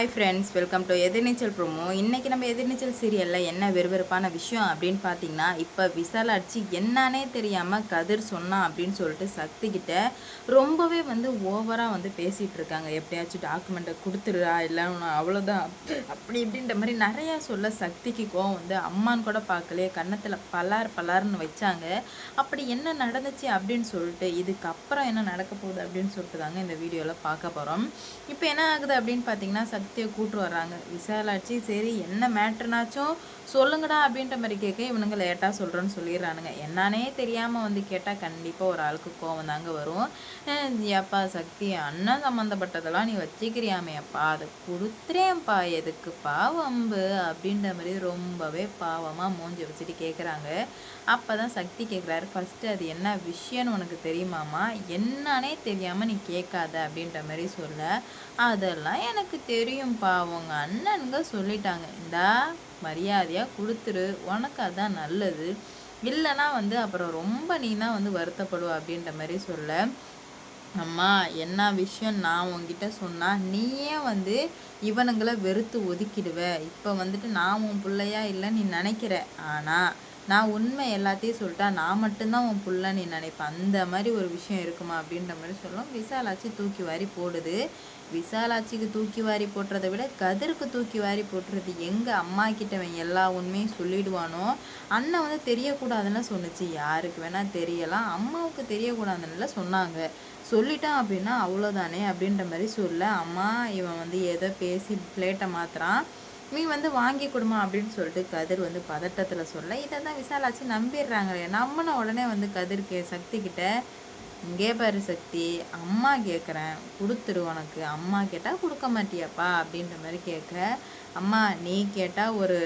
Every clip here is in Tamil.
Hi friends welcome to Ethirneechal promo இன்றைக்கி நம்ம எதிர்நீச்சல் சீரியலில் என்ன விறுவிறுப்பான விஷயம் அப்படின்னு பார்த்தீங்கன்னா இப்போ விசால் அடிச்சு என்னன்னே தெரியாமல் கதிர் சொன்னான் அப்படின்னு சொல்லிட்டு சக்தி கிட்ட ரொம்பவே வந்து ஓவராக வந்து பேசிகிட்டு இருக்காங்க. எப்படியாச்சும் டாக்குமெண்ட்டை கொடுத்துருடா இல்லை அவ்வளோதான் அப்படி இப்படின்ற மாதிரி நிறையா சொல்ல சக்திக்கு கோவம் வந்து அம்மான்னு கூட பார்க்கலையே கன்னத்தில் பலார் பலார்னு வச்சாங்க. அப்படி என்ன நடந்துச்சு அப்படின்னு சொல்லிட்டு இதுக்கப்புறம் என்ன நடக்க போகுது அப்படின்னு சொல்லிட்டு தாங்க இந்த வீடியோவில் பார்க்க போகிறோம் இப்போ என்ன ஆகுது அப்படின்னு பார்த்தீங்கன்னா சக்தியை கூட்டு வர்றாங்க. விசாலாட்சி சரி என்ன மேட்ருனாச்சும் சொல்லுங்கடா அப்படின்ற மாதிரி கேட்க இவனுங்க லேட்டாக சொல்கிறேன்னு சொல்லிடுறானுங்க. என்னன்னே தெரியாமல் வந்து கேட்டால் கண்டிப்பாக ஒரு ஆளுக்கு கோவம் தாங்க வரும். அஹ் ஏப்பா சக்தி அண்ணன் சம்மந்தப்பட்டதெல்லாம் நீ வச்சுக்கிறியாமே அப்பா. அதை கொடுத்துறேன்ப்பா எதுக்கு எதுக்குப்பா வம்பு அப்படின்ற மாதிரி ரொம்பவே பாவமாக மூஞ்சி வச்சுட்டு கேட்குறாங்க அப்போ தான் சக்தி கேட்குறாரு ஃபஸ்ட்டு அது என்ன விஷயம்னு உனக்கு தெரியுமாமா என்னன்னே தெரியாமல் நீ கேட்காத அப்படின்ற மாதிரி சொல்ல. அதெல்லாம் எனக்கு தெரியும்ப்பா பாவங்க அண்ணனுங்க சொல்லிட்டாங்க. இந்தா மரியாதையாக கொடுத்துரு. உனக்கு அதான் நல்லது. இல்லைன்னா வந்து அப்புறம் ரொம்ப நீனா வந்து வருத்தப்படுவ அப்படின்ற மாதிரி சொல்ல. அம்மா என்ன விஷயம் நான் உன்கிட்ட சொன்னா நீயே வந்து இவனுங்களை வெறுத்து ஒதுக்கிடுவ. இப்போ வந்துட்டு நான் உன் பிள்ளையா இல்லை நீ நினைக்கிற. ஆனால் நான் உண்மை எல்லாத்தையும் சொல்லிட்டா நான் மட்டும்தான் உன் புள்ள நீ நினைப்ப. அந்த மாதிரி ஒரு விஷயம் இருக்குமா அப்படின்ற மாதிரி சொல்லும். விசாலாச்சு தூக்கி வாரி போடுது. விசாலாட்சிக்கு தூக்கி வாரி போட்டுறதை விட கதிருக்கு தூக்கி வாரி போட்டுறது எங்கள் அம்மா கிட்ட அவன் எல்லா உண்மையும் சொல்லிடுவானோ? அண்ணன் வந்து தெரியக்கூடாதுன்னு சொன்னிச்சு. யாருக்கு வேணால் தெரியலாம். அம்மாவுக்கு தெரியக்கூடாதுன்னு சொன்னாங்க. சொல்லிட்டான் அப்படின்னா அவ்வளோதானே அப்படின்ற மாதிரி சொல்ல அம்மா இவன் வந்து ஏதோ பேசி பிளேட்டை மாத்துறான். நீ வந்து வாங்கி கொடுமா அப்படின்னு சொல்லிட்டு கதிர் வந்து பதட்டத்தில் சொல்ல இதை தான் விசாலாச்சு நம்பிடுறாங்களே. நம்மன உடனே வந்து கதிர் சக்தி கிட்ட இங்கே பாரு சக்தி அம்மா கேட்குறேன் கொடுத்துரு உனக்கு. அம்மா கேட்டால் கொடுக்க மாட்டியாப்பா அப்படின்ற மாதிரி கேட்க அம்மா நீ கேட்டால் ஒரு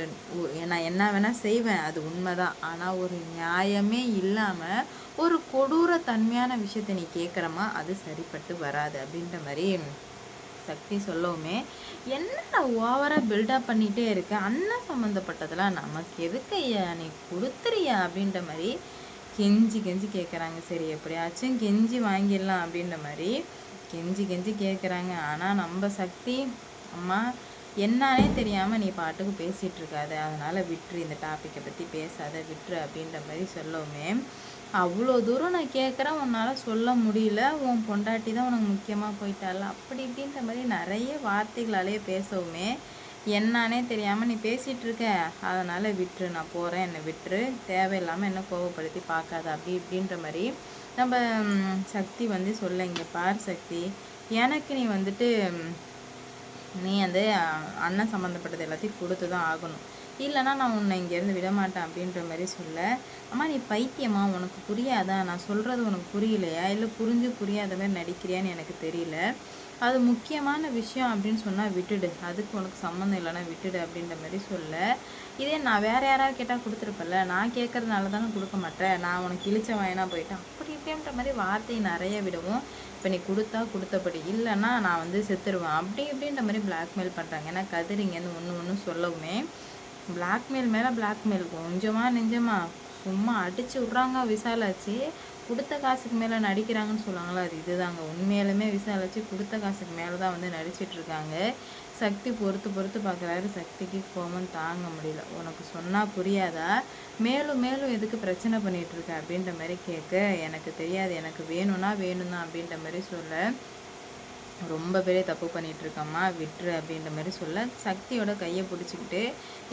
நான் என்ன வேணால் செய்வேன் அது உண்மைதான். ஆனால் ஒரு நியாயமே இல்லாமல் ஒரு கொடூர தன்மையான விஷயத்தை நீ கேட்குறமா அது சரிப்பட்டு வராது அப்படின்ற மாதிரி சக்தி சொல்லவுமே என்னடா ஓவராக பில்டப் பண்ணிகிட்டே இருக்க? அண்ணன் சம்மந்தப்பட்டதெல்லாம் நமக்கு எதுக்கு ஐயா? நீ கொடுத்துறியா? அப்படின்ற மாதிரி கெஞ்சி கெஞ்சி கேட்குறாங்க சரி எப்படியாச்சும் கெஞ்சி வாங்கிடலாம் அப்படின்ற மாதிரி கெஞ்சி கெஞ்சி கேட்குறாங்க ஆனால் நம்ம சக்தி அம்மா என்னானே தெரியாமல் நீ பாட்டுக்கு பேசிகிட்டு இருக்காத. அதனால் விட்டுரு இந்த டாப்பிக்கை பற்றி பேசாத விட்டுரு அப்படின்ற மாதிரி சொல்லவுமே அவ்வளோ தூரம் நான் கேட்குறேன் உன்னால் சொல்ல முடியல. உன் பொண்டாட்டி தான் உனக்கு முக்கியமாக போயிட்டால அப்படி இப்படின்ற மாதிரி நிறைய வார்த்தைகளாலே பேசவுமே என்னானே தெரியாமல் நீ பேசிகிட்டு இருக்க அதனால் விட்டுரு நான் போகிறேன் என்னை விட்டுரு. தேவையில்லாமல் என்ன கோவப்படுத்தி பார்க்காத. அப்படி இப்படின்ற மாதிரி நம்ம சக்தி வந்து சொல்ல இங்கே பார் சக்தி. எனக்கு நீ வந்துட்டு நீ வந்து அண்ணன் சம்மந்தப்பட்டது எல்லாத்தையும் கொடுத்து தான் ஆகணும். இல்லைன்னா நான் உன்னை இங்கேருந்து விடமாட்டேன். அப்படின்ற மாதிரி சொல்ல அம்மா நீ பைத்தியமா? உனக்கு புரியாதா? நான் சொல்கிறது உனக்கு புரியலையா? இல்லை புரிஞ்சு புரியாத மாதிரி நடிக்கிறியான்னு எனக்கு தெரியல. அது முக்கியமான விஷயம் அப்படின்னு சொன்னால் விட்டுடு. அதுக்கு உனக்கு சம்மந்தம் இல்லைன்னா விட்டுடு அப்படின்ற மாதிரி சொல்ல. இதே நான் வேற யாராவது கேட்டால் கொடுத்துருப்பல நான் கேட்கறதுனால தானே கொடுக்க மாட்டேன். நான் உனக்கு இழிச்ச வாயினா போயிட்டேன் அப்படி இப்படின்ற மாதிரி வார்த்தை நிறைய விடவும். இப்போ நீ கொடுத்தா கொடுத்தபடி இல்லைன்னா நான் வந்து செத்துருவேன். அப்படி இப்படின்ற மாதிரி பிளாக்மெயில் பண்ணுறாங்க ஏன்னா கதிரிங்கன்னு ஒன்று ஒன்று சொல்லவுமே பிளாக்மெயில் மேலே பிளாக்மெயில் கொஞ்சமாக நெஞ்சமாக சும்மா அடிச்சு விட்றாங்க விசாலாச்சு. கொடுத்த காசுக்கு மேலே நடிக்கிறாங்கன்னு சொல்லுவாங்களா அது இதுதாங்க. உண்மையிலுமே விசாலாச்சு கொடுத்த காசுக்கு மேலே தான் வந்து நடிச்சிட்டு இருக்காங்க சக்தி பொறுத்து பொறுத்து பார்க்குறாரு சக்திக்கு கோபம் தாங்க முடியல. உனக்கு சொன்னால் புரியாதா? மேலும் மேலும் எதுக்கு பிரச்சனை பண்ணிகிட்ருக்க அப்படின்ற மாதிரி கேட்க எனக்கு தெரியாது. எனக்கு வேணும்னா வேணும் தான் அப்படின்ற மாதிரி சொல்ல. ரொம்ப பெரிய தப்பு பண்ணிட்டு இருக்கம்மா விட்டுரு அப்படின்ற மாதிரி சொல்ல சக்தியோட கையை பிடிச்சிக்கிட்டு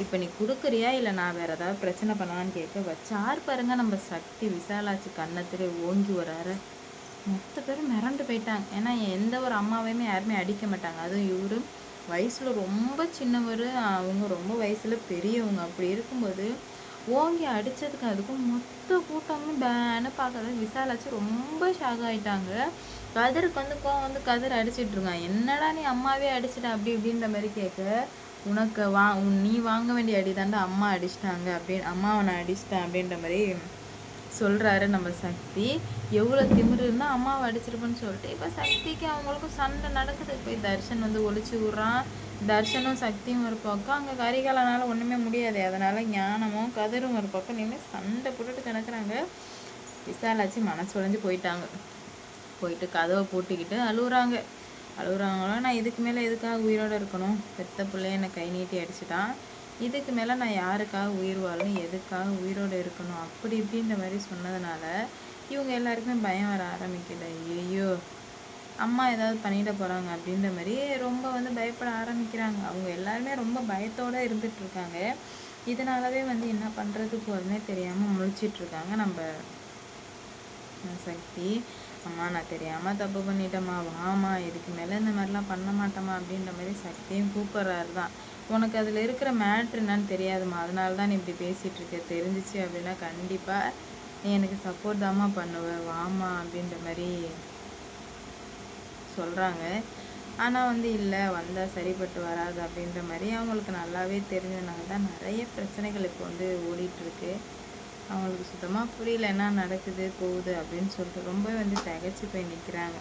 இப்போ நீ கொடுக்குறியா? இல்லை நான் வேற ஏதாவது பிரச்சனை பண்ணலான்னு கேட்க வச்சார் பாருங்க நம்ம சக்தி விசாலாச்சு கன்னத்திலே ஓங்கி வராரு. மொத்த பேரும் மிரண்டு போயிட்டாங்க. ஏன்னா எந்த ஒரு அம்மாவையுமே யாருமே அடிக்க மாட்டாங்க. அதுவும் இவரு வயசுல ரொம்ப சின்னவர் அவங்க ரொம்ப வயசுல பெரியவங்க. அப்படி இருக்கும்போது ஓங்கி அடித்ததுக்கு அதுக்கும் மொத்த கூட்டமும் பேன்னு பார்க்கறது விசாலாச்சு ரொம்ப ஷாக் ஆயிட்டாங்க. கதிருக்கு வந்து கோவம் வந்து கதிர் அடிச்சிட்டு இருக்கான். என்னடா நீ அம்மாவே அடிச்சிட்ட? அப்படி இப்படின்ற மாதிரி கேட்க உனக்கு வா உன் நீ வாங்க வேண்டிய அடி தாண்டா அம்மா அடிச்சிட்டாங்க அப்படின்னு அம்மாவை நான் அடிச்சிட்டேன் அப்படின்ற மாதிரி சொல்கிறாரு நம்ம சக்தி. எவ்வளோ திமிரு இருந்தால் அம்மாவை அடிச்சிருப்பேன்னு சொல்லிட்டு இப்போ சக்திக்கு அவங்களுக்கும் சண்டை நடக்குது. போய் தர்ஷன் வந்து ஒழிச்சு விட்றான். தர்ஷனும் சக்தியும் ஒரு பக்கம். அங்கே கரிகாலனால ஒன்றுமே முடியாது. அதனால் ஞானமும் கதிரும் ஒரு பக்கம் நின்று சண்டை போட்டுட்டு கிடக்குறாங்க. விசாலாச்சு மனசு உழைஞ்சு போயிட்டாங்க. போயிட்டு கதவை பூட்டிக்கிட்டு அழுகுறாங்க அழுகுறாங்களோ நான் இதுக்கு மேலே எதுக்காக உயிரோடு இருக்கணும்? பெத்த பிள்ளைய என்னை கை நீட்டி அடிச்சிட்டான். இதுக்கு மேலே நான் யாருக்காக உயிர் வாழணும்? எதுக்காக உயிரோடு இருக்கணும்? அப்படி இப்படின்ற மாதிரி சொன்னதுனால இவங்க எல்லாருக்குமே பயம் வர ஆரம்பிக்குது. ஐயோ அம்மா ஏதாவது பண்ணிட போகிறாங்க அப்படின்ற மாதிரி ரொம்ப வந்து பயப்பட ஆரம்பிக்கிறாங்க. அவங்க எல்லாருமே ரொம்ப பயத்தோடு இருந்துகிட்ருக்காங்க இதனாலவே வந்து என்ன பண்ணுறது போகிறதுனே தெரியாமல் முழிச்சிட்ருக்காங்க நம்ம சக்தி. அம்மா நான் தெரியாமல் தப்பு பண்ணிட்டேம்மா. வாமா இதுக்கு மேலே இந்த மாதிரிலாம் பண்ண மாட்டேம்மா அப்படின்ற மாதிரி சக்தியும் கூப்பிட்றாரு தான் உனக்கு அதில் இருக்கிற மேட்ரு என்னன்னு தெரியாதுமா அதனால தான் நீ இப்படி பேசிகிட்டு இருக்க. தெரிஞ்சிச்சு அப்படின்னா கண்டிப்பாக நீ எனக்கு சப்போர்ட் தாம்மா பண்ணுவ. வாமா அப்படின்ற மாதிரி சொல்கிறாங்க ஆனால் வந்து இல்லை வந்தால் சரிப்பட்டு வராது அப்படின்ற மாதிரி அவங்களுக்கு நல்லாவே தெரிஞ்சதுனால தான் நிறைய பிரச்சனைகள் இப்போ வந்து ஓடிட்டுருக்கு அவங்களுக்கு சுத்தமாக புரியல என்ன நடக்குது போகுது அப்படின்னு சொல்லிட்டு ரொம்ப வந்து தகச்சு போய் நிற்கிறாங்க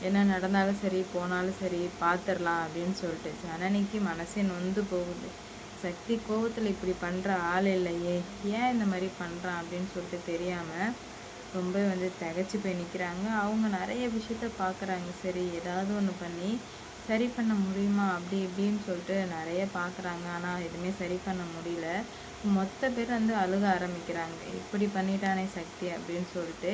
என்ன நடந்தாலும் சரி போனாலும் சரி பார்த்துடலாம் அப்படின்னு சொல்லிட்டு ஜனனிக்கு மனசே நொந்து போகுது. சக்தி கோபத்தில் இப்படி பண்ணுற ஆள் இல்லையே ஏன் இந்த மாதிரி பண்ணுறான் அப்படின்னு சொல்லிட்டு தெரியாமல் ரொம்ப வந்து திகச்சு போய் நிற்கிறாங்க அவங்க நிறைய விஷயத்த பார்க்குறாங்க சரி ஏதாவது ஒன்று பண்ணி சரி பண்ண முடியுமா? அப்படி இப்படின்னு சொல்லிட்டு நிறைய பார்க்குறாங்க ஆனால் எதுவுமே சரி பண்ண முடியல. மொத்த பேர் வந்து அழுக ஆரம்பிக்கிறாங்க. இப்படி பண்ணிட்டானே சக்தி அப்படின்னு சொல்லிட்டு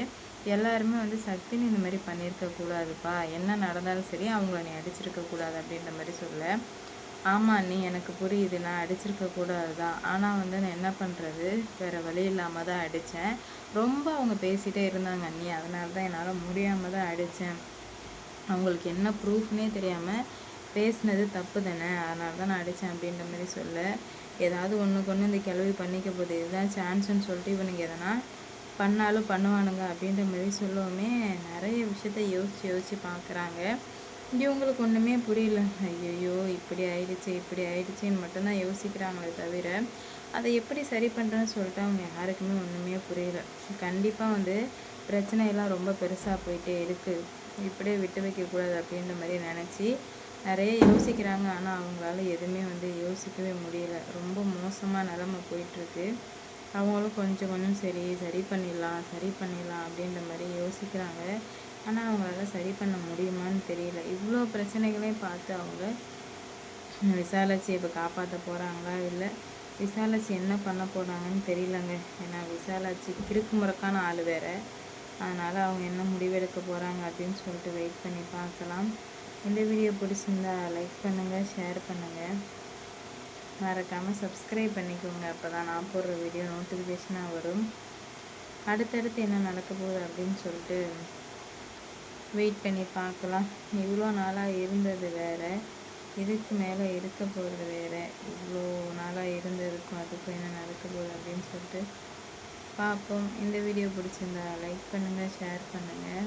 எல்லாருமே வந்து சக்தின்னு இந்த மாதிரி பண்ணியிருக்கக்கூடாதுப்பா என்ன நடந்தாலும் சரி அவங்கள நீ அடிச்சிருக்க கூடாது அப்படின்ற மாதிரி சொல்ல. ஆமாம் நீ எனக்கு புரியுது. நான் அடிச்சிருக்கக்கூடாது தான் ஆனால் வந்து நான் என்ன பண்ணுறது வேறு வழி இல்லாமல் தான் அடித்தேன் ரொம்ப அவங்க பேசிகிட்டே இருந்தாங்க அண்ணி. அதனால தான் என்னால் முடியாமல் தான் அடித்தேன் அவங்களுக்கு என்ன ப்ரூஃப்னே தெரியாமல் பேசினது தப்பு தானே. அதனால தான் நான் அடித்தேன் அப்படின்ற மாதிரி சொல்ல. ஏதாவது ஒன்றுக்கு ஒன்று இந்த கிழவி பண்ணிக்க போகுது. இதுதான் சான்ஸ்னு சொல்லிட்டு இவனுங்க எதனா பண்ணாலும் பண்ணுவானுங்க அப்படின்ற மாதிரி சொல்லவுமே நிறைய விஷயத்த யோசித்து யோசித்து பார்க்குறாங்க இவங்களுக்கு ஒன்றுமே புரியல. ஐயோ இப்படி ஆயிடுச்சு இப்படி ஆயிடுச்சுன்னு மட்டும்தான் யோசிக்கிறாங்களே தவிர அதை எப்படி சரி பண்ணுறேன்னு சொல்லிட்டு அவங்க யாருக்குமே ஒன்றுமே புரியல. கண்டிப்பாக வந்து பிரச்சனையெல்லாம் ரொம்ப பெருசாக போயிட்டே இருக்குது இப்படியே விட்டு வைக்கக்கூடாது அப்படின்ற மாதிரி நினச்சி நிறைய யோசிக்கிறாங்க. ஆனால் அவங்களால எதுவுமே வந்து யோசிக்கவே முடியல. ரொம்ப மோசமாக நிலமை போயிட்டுருக்கு. அவங்களும் கொஞ்சம் கொஞ்சம் சரி சரி பண்ணிடலாம் சரி பண்ணிடலாம் அப்படின்ற மாதிரி யோசிக்கிறாங்க. ஆனால் அவங்களால சரி பண்ண முடியுமான்னு தெரியல. இவ்வளோ பிரச்சனைகளையும் பார்த்து அவங்க விசாலாட்சி இப்போ காப்பாற்ற போகிறாங்களா இல்லை விசாலாட்சி என்ன பண்ண போகிறாங்கன்னு தெரியலங்க. ஏன்னா விசாலாட்சி கிறுக்கு முறக்கான ஆள் வேறு. அதனால் அவங்க என்ன முடிவெடுக்க போகிறாங்க அப்படின்னு சொல்லிட்டு வெயிட் பண்ணி பார்க்கலாம். இந்த வீடியோ பிடிச்சிருந்தா லைக் பண்ணுங்கள் ஷேர் பண்ணுங்கள் மறக்காமல் சப்ஸ்கிரைப் பண்ணிக்கோங்க. அப்போ தான் நான் போடுற வீடியோ நோட்டிஃபிகேஷனாக வரும். அடுத்தடுத்து என்ன நடக்க போகுது அப்படின்னு சொல்லிட்டு வெயிட் பண்ணி பார்க்கலாம். இவ்வளோ நாளாக இருந்தது வேறு. இதுக்கு மேலே இருக்க போகிறது வேறு. இவ்வளோ நாளாக இருந்ததுக்கும் அதுக்கும் என்ன நடக்க போகுது அப்படின்னு சொல்லிட்டு பார்ப்போம். இந்த வீடியோ பிடிச்சிருந்தா லைக் பண்ணுங்கள் ஷேர் பண்ணுங்கள்